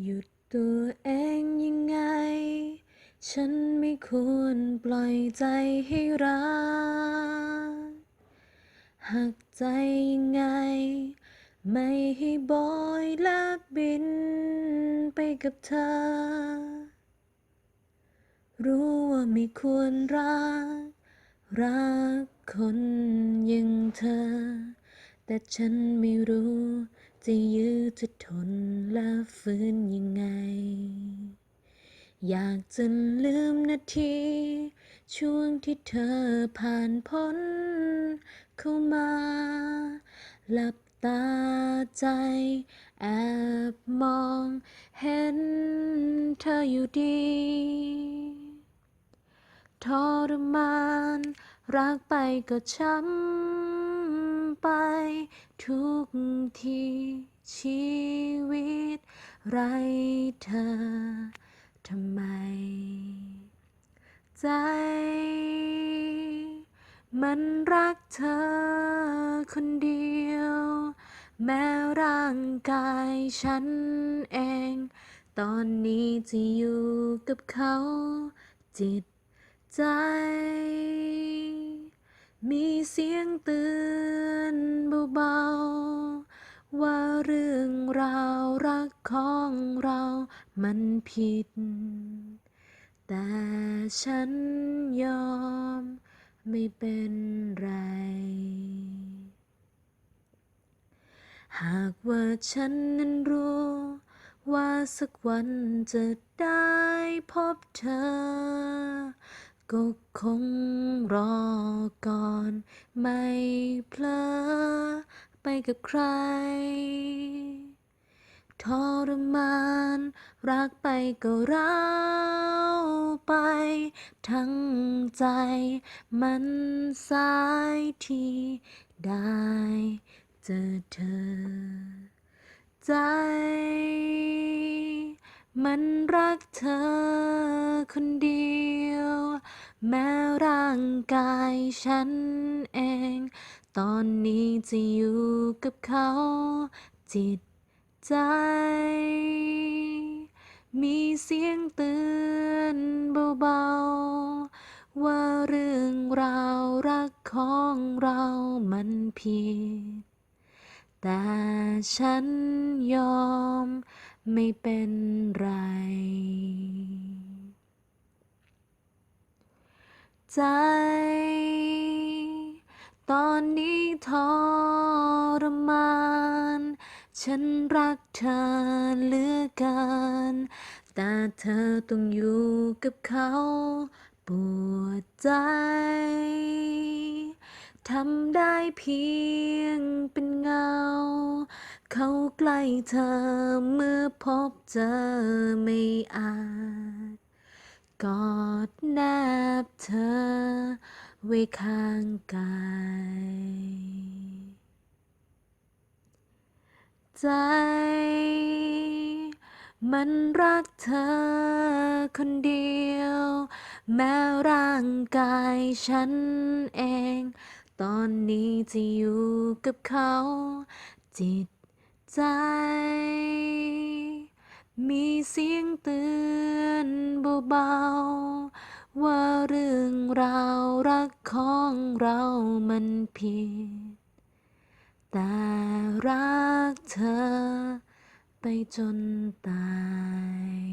หยุดตัวเองยังไง ฉันไม่ควรปล่อยใจให้รักหักใจยังไง ไม่ให้บอยและบินไปกับเธอ รู้ว่าไม่ควรรัก รักคนอย่างเธอ แต่ฉันไม่รู้จะยื้อจะทน และฝืนยังไง อยากจะลืมนาที ช่วงที่เธอผ่านพ้น เข้ามา หลับตาใจ แอบมอง เห็นเธออยู่ดีทรมาน รักไปก็ช้ำ ไป ทุกทีชีวิต ไรเธอทำไม ใจ มันรักเธอคนเดียว แม้ร่างกายฉันเอง ตอนนี้จะอยู่กับเขาจิตใจ มีเสียงเตือน เบาๆ ว่าเรื่องราวรักของเรามันผิด แต่ฉันยอมไม่เป็นไร หากว่าฉันนั้นรู้ว่าสักวันจะได้พบเธอ ก็คงรอก่อนไม่เพลอไปกับใคร ทรมานรักไปก็ร้าวไป ทั้งใจมันสายที่ได้เจอเธอใจ มันรักเธอคนเดียว แม้ร่างกายฉันเอง ตอนนี้จะอยู่กับเขา จิตใจ มีเสียงเตือนเบาๆ ว่าเรื่องราวรักของเรามันผิด แต่ฉันยอมไม่เป็นไร ใจ ตอนนี้ทรมาน ฉันรักเธอเหลือเกิน แต่เธอต้องอยู่กับเขาปวดใจ ทำได้เพียง กล้เธอเมื่อพบเจอไม่อาจ กอดแนบเธอไว้ข้างกายใจ มันรักเธอคนเดียว แม้ร่างกายฉันเอง ตอนนี้จะอยู่กับเขา จิต ใจ มีเสียงเตือนเบาๆ ว่าเรื่องราวรักของเรามันผิด แต่รักเธอไปจนตาย